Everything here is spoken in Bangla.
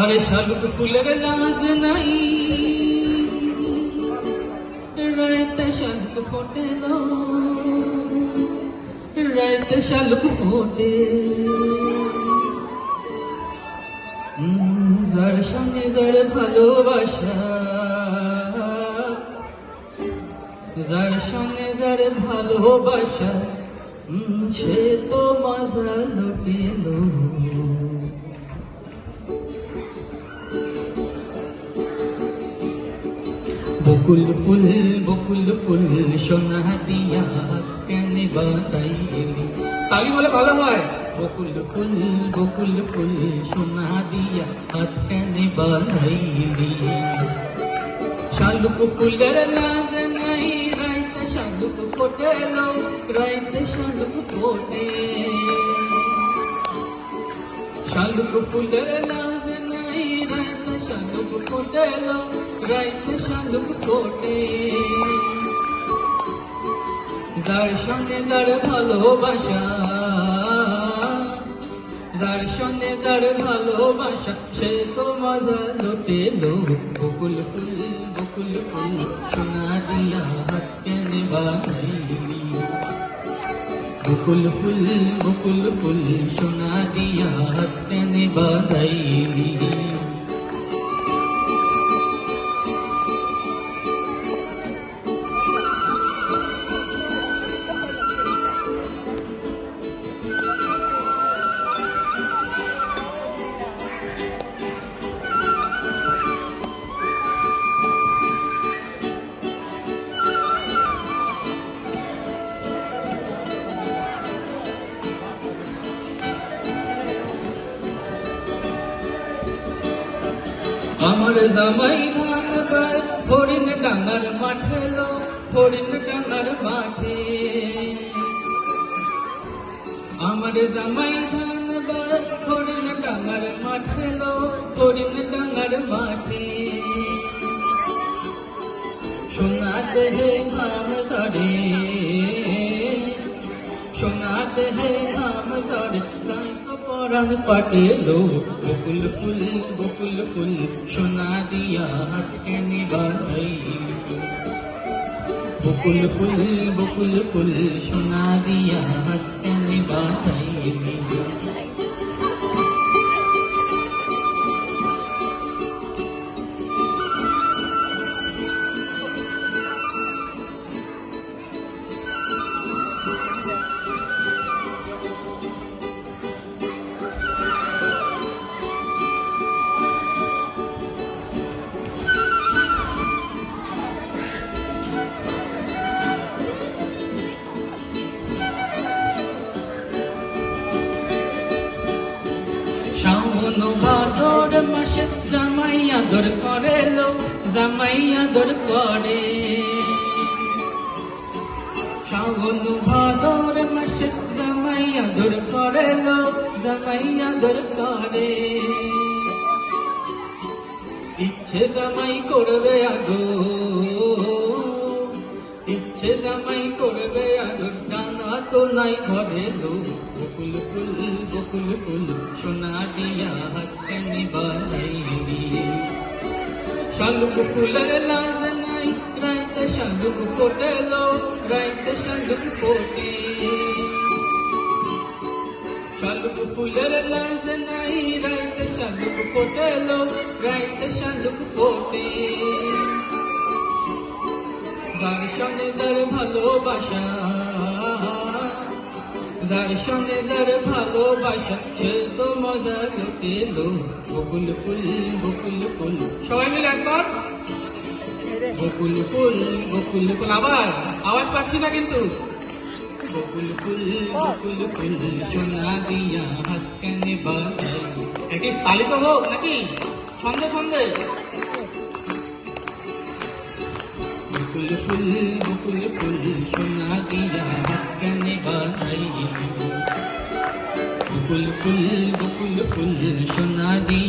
আরে শালুক ফুলের লাজ নাই। রাইতে শালুক ফোটেল রাইতে শালুক ফোটে। যার সঙ্গে যার ভালোবাসা, যার সঙ্গে যার ভালোবাসা সে তো মজা লুটেলো বকুল ফুল বকুল ফুল, সোনা দিয়া কেন বাতাইলি তালি বলে ভালো হয়। বকুল ফুল বকুল ফুল, সোনা দিয়া হাত কেন বানাইলি শালুক ফুলের লাজ নাই, রাইতে শালুক ফোটেলো রাইতে শালুক ফোটে। শালুক ফুলের নাই শালুক ফোটেলো, রাইতে শালুক ফোটে। যার সঙ্গে যার ভালোবাসা, যার সঙ্গে যার ভালোবাসা, সে তো মজা লুটেলো বকুল ফুল বকুল ফুল, সোনা দিয়া হাত কেনে বানাইলি বকুল ফুল বকুল ফুল, সোনা দিয়া হাত কেনে বানাইলি আমার জামাই ধান বাই হরিণ ডাঙ্গার মাঠে লো হরিণ ডাঙ্গার মাঠে আমার জামাই ধান বাই হরিণ ডাঙ্গার মাঠে লো হরিণ ডাঙ্গার মাঠে সোনাতে হে ঘাম ঝরে সোনাতে হে গাই তো পরাণ পাটেলো, বকুল ফুল বকুল ফুল, সোনা দিয়া হাত কেনে বাঁধাই বকুল ফুল বকুল ফুল, সোনা দিয়া হাত কেনে শাওন ভাদর মাসে জামাই আদর করে লো জামাই আদর করে। শাওন ভাদর মাসে জামাই আদর করে লো জামাই আদর করে। ইচ্ছে জামাই করবে আদর, ইচ্ছে জামাই নাই ঘরে লো বকুল ফুল বকুল ফুল, সোনা দিয়া হাত কেনে বানাইলি শালুক ফুলের লাজ নাই, রাইতে শালুক ফোটে লো রাইতে শালুক ফোটে। শালুক ফুলের লাজ নাই, রাইতে শালুক ফোটে লো রাইতে শালুক ফোটে। সঙ্গে যার ভালোবাসা যার সঙ্গে যার ভালোবাসা সে তো মজা বকুল ফুল বকুল ফুল। সবাই মিলে একবার? বকুল ফুল বকুল ফুল। আবার আওয়াজ পাচ্ছি না কিন্তু। বকুল ফুল বকুল ফুল, সোনা দিয়া হাত কেনে বাজাই একটি তালিত হোক নাকি? ছন্দে ছন্দে। বকুল ফুল বকুল ফুল, সোনা দিয়া বকুল ফুল বকুল